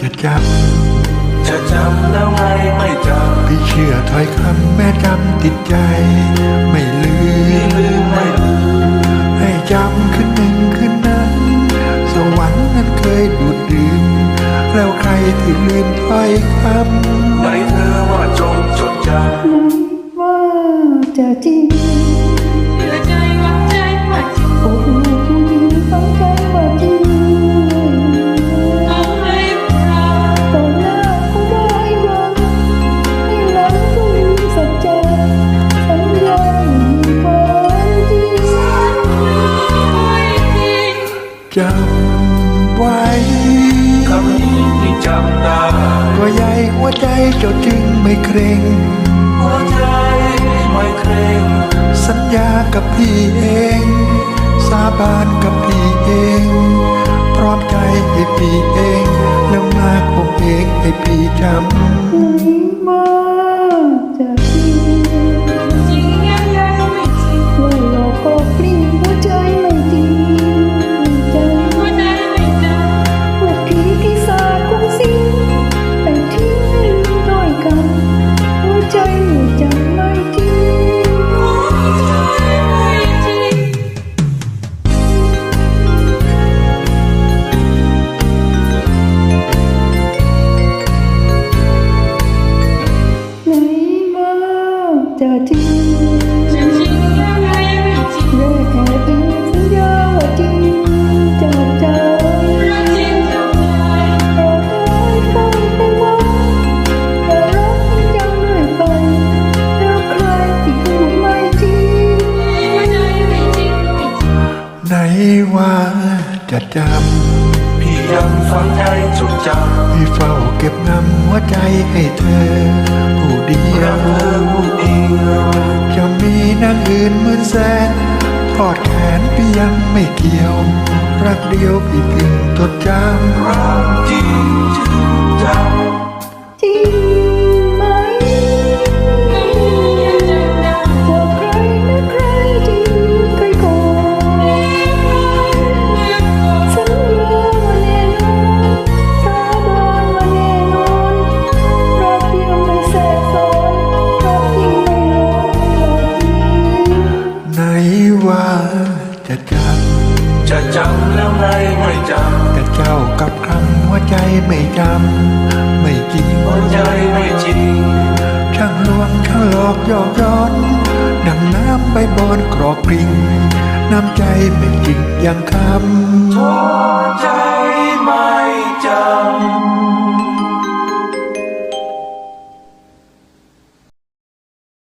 จะจำจะจำแล้วไงไม่จำพี่เชื่อถ้อยคำแม่จำติดใจ ไม่ลืมลืมไม่ลืมให้จำขึ้นหนึ่งขึ้นนั้น สวรรค์นั้นเคยดูดดื่มแล้วใครที่ลืมถ้อยคำ เกรงหัวใจไม่เคร่งสัญญากับพี่เอง สาบานกับพี่เอง พร้อมใจให้พี่เอง แล้วมาคงเองให้พี่จำ จะจพี่ยังฝังใจจดจำ พี่เฝ้าเก็บงำหัวใจให้เธอ ผู้เดีำยรักวเธอผู้เดียวจะมีนางอื่นหมื่นแสนทอดแขนพี่ยังไม่เกี่ยว รักเดียวพี่ถึงจดจำรักจ จำแล้วไงไม่จำแต่เจ้ากับคำว่าใจไม่จำไม่จริงหัวใจไม่จริงช่างลวงช่างหลอกยอกย้อนดังน้ำใบบอนกรอกกริ่งน้ำใจไม่จริงอย่างคำหัวใจไม่จำ